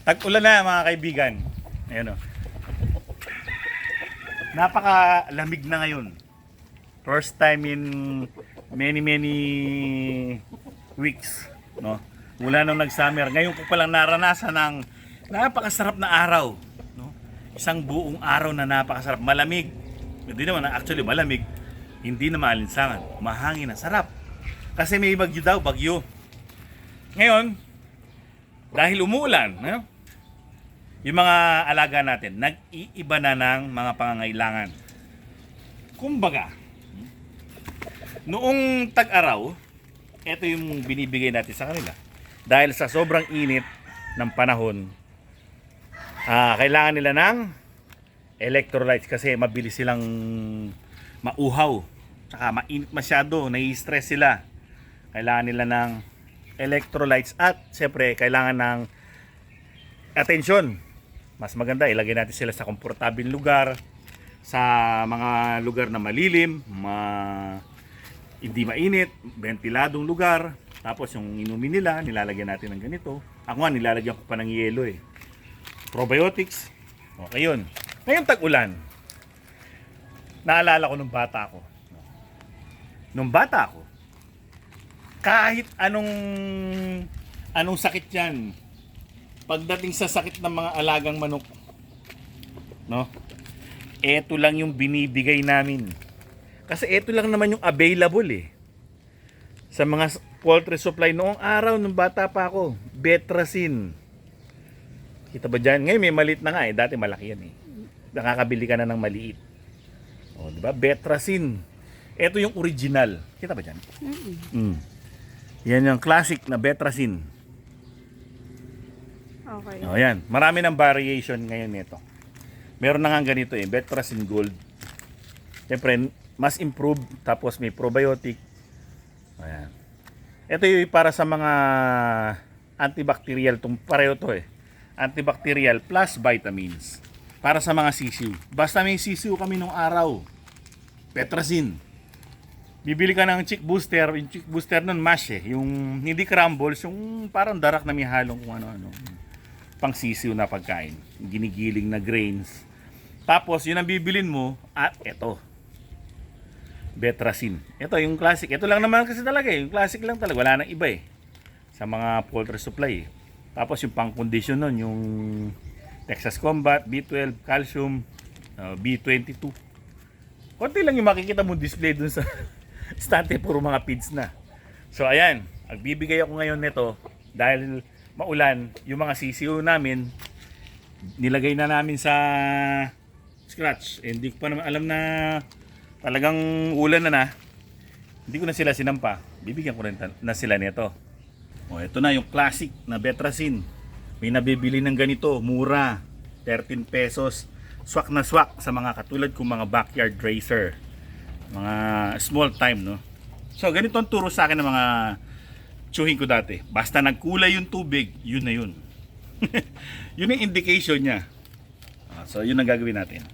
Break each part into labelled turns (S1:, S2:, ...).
S1: Tag-ulan na mga kaibigan. Ayan o. Napaka-lamig na ngayon. First time in many many weeks, no? Mula nung nag-summer, ngayon ko palang naranasan ng napakasarap na araw, no? Isang buong araw na napakasarap, malamig. Hindi naman actually malamig, hindi na maalinsangan, mahangin na sarap. Kasi may bagyo daw, bagyo. Ngayon, dahil umuulan, no? yung mga alaga natin, nag-iiba na ng mga pangangailangan. Kumbaga, noong tag-araw, ito yung binibigay natin sa kanila. Dahil sa sobrang init ng panahon, ah, kailangan nila ng electrolytes kasi mabilis silang mauhaw. Saka mainit masyado, nai-stress sila. Kailangan nila ng electrolytes at siyempre kailangan ng atensyon. Mas maganda ilagay natin sila sa komportableng lugar, sa mga lugar na malilim, ma hindi mainit, ventiladong lugar. Tapos yung inumin nila, nilalagyan natin ng ganito. Ako nga, nilalagyan ko pa ng yelo eh. Probiotics. Okay yun. Ngayon tag-ulan. Naalala ko nung bata ko. Nung bata ko, kahit anong anong sakit yan, pagdating sa sakit ng mga alagang manok, no? Ito lang yung binibigay namin. Kasi ito lang naman yung available eh. Sa mga poultry supply noong araw nung bata pa ako, Betracin. Kita ba dyan? Ngayon may maliit na nga eh. Dati malaki yan eh. Nakakabili ka na ng maliit. O, di ba? Betracin. Ito yung original. Kita ba dyan? Mm. Yan yung classic na Betracin.
S2: Okay.
S1: O yan, marami ng variation ngayon nito. Meron na nga ganito eh, Betracin Gold. Siyempre, mas improved, tapos may probiotic. Ayan. Ito yung para sa mga antibacterial, tong pareho to eh. Antibacterial plus vitamins. Para sa mga sisiw. Basta may sisiw kami nung araw. Petracin. Bibili ka ng chick booster, yung chick booster nun mash eh. Yung hindi crumbles, yung parang darak na may halong kung ano-ano pang sisiw na pagkain. Ginigiling na grains. Tapos, yun ang bibilin mo at ito. Betracin. Ito yung classic. Ito lang naman kasi talaga eh. Yung classic lang talaga. Wala nang iba eh. Sa mga poultry supply eh. Tapos yung pang condition nun, yung Texas Combat, B12, Calcium, uh, B22. Konti lang yung makikita mo display dun sa stante. Puro mga feeds na. So ayan. Nagbibigay ako ngayon nito dahil maulan, yung mga sisiyo namin, nilagay na namin sa scratch. Eh, hindi ko pa naman alam na talagang ulan na na. Hindi ko na sila sinampa. Bibigyan ko rin na sila nito. O, ito na yung classic na Betracin. May nabibili ng ganito, mura. 13 pesos. Swak na swak sa mga katulad kong mga backyard racer. Mga small time, no? So, ganito ang turo sa akin ng mga tsuhin ko dati. Basta nagkulay yung tubig, yun na yun. yun yung indication niya. Ah, so, yun ang gagawin natin.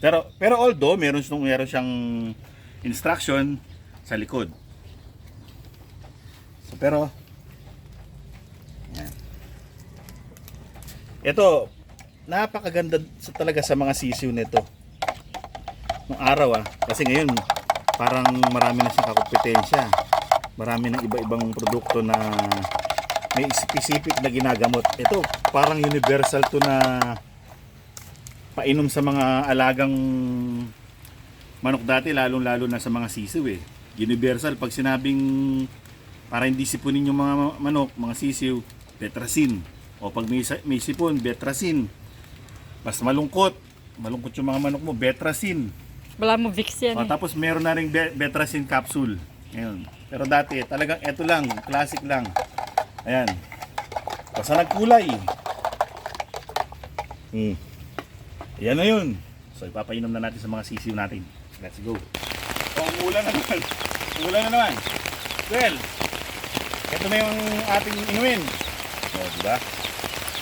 S1: Pero, pero although, meron, meron siyang instruction sa likod. So, pero, yan. Ito, napakaganda talaga sa mga sisiw nito. Nung araw ah, kasi ngayon, parang marami na siyang kakompetensya marami ng iba-ibang produkto na may specific na ginagamot. Ito, parang universal to na painom sa mga alagang manok dati, lalong-lalo na sa mga sisiw eh. Universal, pag sinabing para hindi sipunin yung mga manok, mga sisiw, betracin. O pag may, may sipon, betracin. Basta malungkot, malungkot yung mga manok mo, betracin.
S2: Wala mo Vicks yan
S1: O,
S2: eh.
S1: tapos meron na rin be- Betracin capsule. Ngayon. Pero dati, talagang eto lang, classic lang. Ayan. Basta nagkulay. Hmm. Yan na yun. So, ipapainom na natin sa mga sisiw natin. Let's go. Oh, umulan na naman. Umulan na naman. Well, ito na yung ating inumin. O, diba?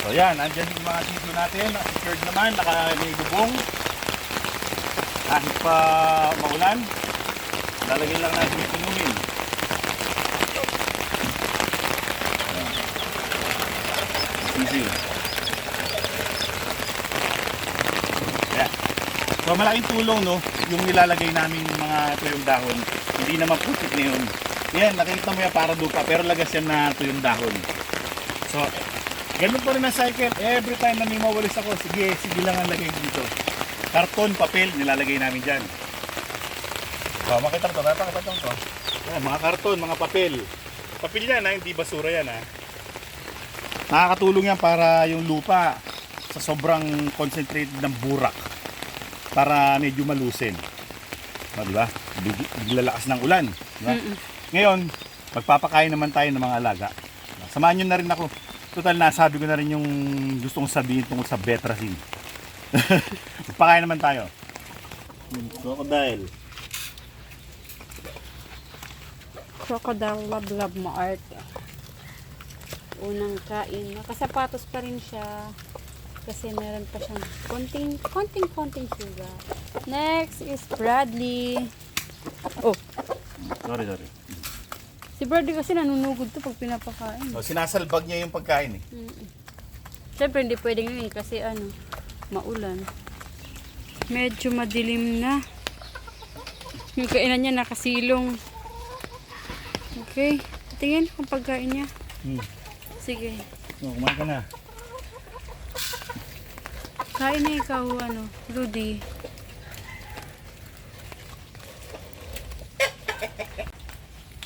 S1: So, yan. Andyan yung mga sisiw natin. Naka-secured naman. Naka-bubong kahit pa maulan lalagyan lang natin yung pinumin easy. Yeah. so malaking tulong no yung nilalagay namin mga tuyong dahon. Hindi naman putik na yun. Yan nakikita mo yan para lupa pero lagas yan na tuyong dahon. So ganun pa rin ang cycle. Every time na may mawalis ako sige sige lang ang lagay dito. Karton, papel, nilalagay namin dyan. So, makita mo to, makita mo to. Yan, mga karton, mga papel. Papel yan ha, hindi basura yan ha. Nakakatulong yan para yung lupa sa sobrang concentrated ng burak para medyo malusin. O, di ba? Big- Biglalakas ng ulan. Di ba? Ngayon, magpapakain naman tayo ng mga alaga. Samahan nyo na rin ako. Total, nasabi ko na rin yung gusto kong sabihin tungkol sa Betracin. Magpakain naman tayo. Crocodile.
S3: Crocodile love love mo art. Unang kain. Nakasapatos pa rin siya. Kasi meron pa siyang konting, konting, konting sugar. Next is Bradley. Oh,
S1: Sorry, sorry.
S3: si Bradley kasi nanunugod to pag pinapakain.
S1: So, sinasalbag niya yung pagkain eh.
S3: Siyempre, hindi pwedeng yun kasi ano, maulan. Medyo madilim na. Yung kainan niya nakasilong. Okay. Tingin kung pagkain niya.
S1: Hmm.
S3: Sige.
S1: Oh, kumain ka na.
S3: Kain na ikaw, ano, Rudy.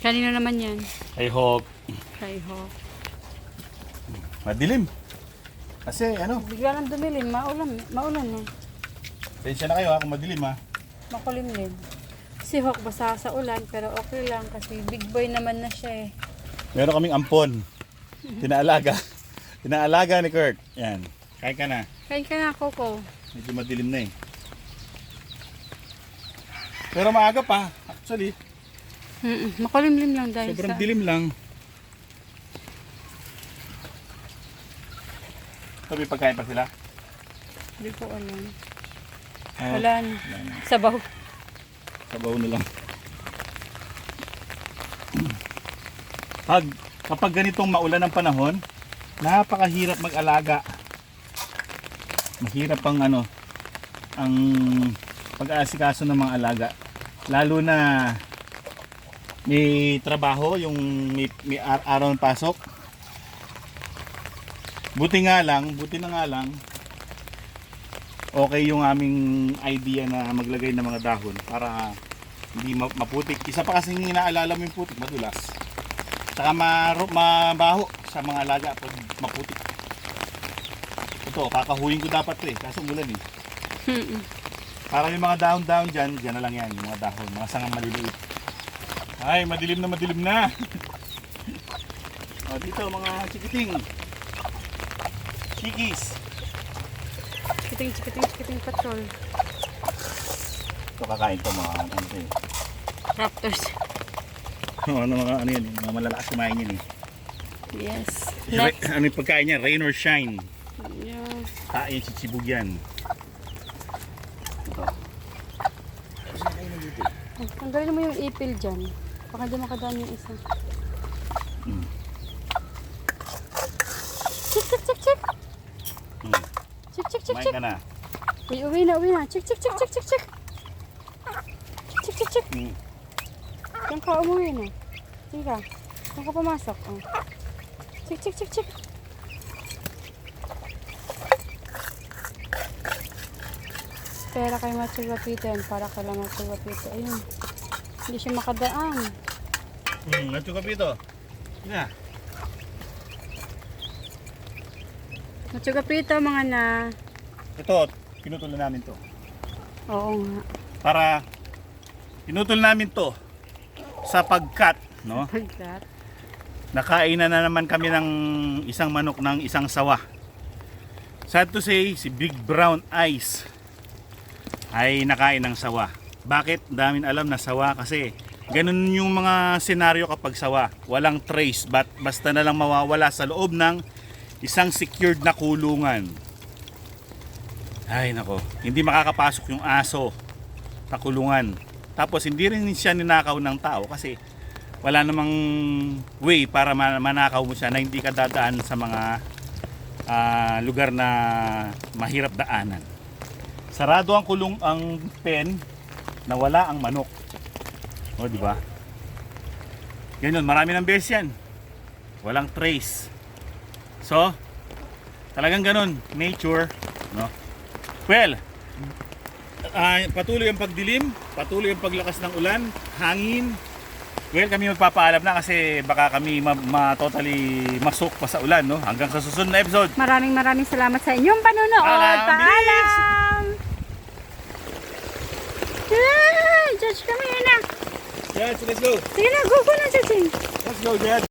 S3: Kanina naman yan.
S1: I hope.
S3: Kay Ho.
S1: Madilim. Kasi ano,
S3: Bigla lang dumilim. Maulan, maulan eh.
S1: tensya na kayo ha kung madilim ha.
S3: Makulimlim. Si Hawk basa sa ulan, pero okay lang kasi big boy naman na siya eh.
S1: Meron kaming ampon. Tinaalaga. Tinaalaga ni Kurt. Yan. Kain ka na.
S3: Kain ka na, Coco.
S1: Medyo madilim na eh. Pero maaga pa. Actually,
S3: Mm-mm. Makulimlim lang dahil
S1: sobrang
S3: sa...
S1: dilim lang. Sabi pagkain pa sila?
S3: Hindi ko alam.
S1: Ah,
S3: Wala na. Sabaw.
S1: Sabaw na lang. Pag kapag ganitong maulan ng panahon, napakahirap mag-alaga. Mahirap ang ano, ang pag-aasikaso ng mga alaga. Lalo na may trabaho, yung may, may ar- araw ng pasok. Buti nga lang, buti na nga lang, okay yung aming idea na maglagay ng mga dahon para hindi ma- maputik. Isa pa kasi inaalala mo yung putik, madulas. Saka maro, mabaho sa mga alaga pag maputik. Ito, kakahuyin ko dapat eh, kaso umulan eh.
S3: Mm-mm.
S1: Para yung mga dahon-dahon dyan, dyan na lang yan, yung mga dahon, mga sangang maliliit. Ay, madilim na madilim na. o, dito mga chikiting. Chikis.
S3: Chikiting, chikiting, chikiting patrol.
S1: Ito kakain to mga ano to eh.
S3: Raptors.
S1: ano mga ano yan, mga malalakas kumain yan eh.
S3: Yes.
S1: Ra-
S3: Next.
S1: ano yung pagkain niya? Rain or shine.
S3: Yeah.
S1: Kain si Chibug yan. Ito.
S3: Oh, Tanggalin mo yung ipil dyan. Baka di makadaan yung isa.
S1: Kumain
S3: chik.
S1: ka na.
S3: Uy, uwi na, uwi na. Chik, chik, chik, chik, chik, chik. Chik, chik, chik.
S1: Hmm.
S3: Diyan ka, umuwi na. Diyan ka. Diyan ka pumasok. Oh. Chik, chik, chik, chik. Pera kay yan. Para kay Macho Gapito. Ayun. Hindi siya makadaan.
S1: Hmm, Nacho Kapito. Yeah.
S3: Macho Gapito, mga na.
S1: Ito, pinutol na namin to.
S3: Oo nga.
S1: Para pinutol namin to sa pagkat, no?
S3: Pagkat.
S1: Nakainan na naman kami ng isang manok ng isang sawa. Sad to say, si Big Brown Eyes ay nakain ng sawa. Bakit? Damin alam na sawa kasi ganun yung mga senaryo kapag sawa. Walang trace, but basta na lang mawawala sa loob ng isang secured na kulungan. Ay nako, hindi makakapasok yung aso sa kulungan. Tapos hindi rin siya ninakaw ng tao kasi wala namang way para ma- manakaw mo siya na hindi ka dadaan sa mga ah, lugar na mahirap daanan. Sarado ang kulong ang pen, nawala ang manok. O, di ba? Ganyan, marami ng beses yan. Walang trace. So, talagang ganun, nature, no? Well, ah, patuloy ang pagdilim, patuloy ang paglakas ng ulan, hangin. Well, kami magpapaalam na kasi baka kami ma, ma- masok pa sa ulan, no? Hanggang sa susunod na episode.
S3: Maraming maraming salamat sa inyong panonood.
S1: Paalam,
S3: Paalam! Ah, Judge, kami na.
S1: Yes, let's go.
S3: Sige na, go, go na, Judge.
S1: Let's go, Jed.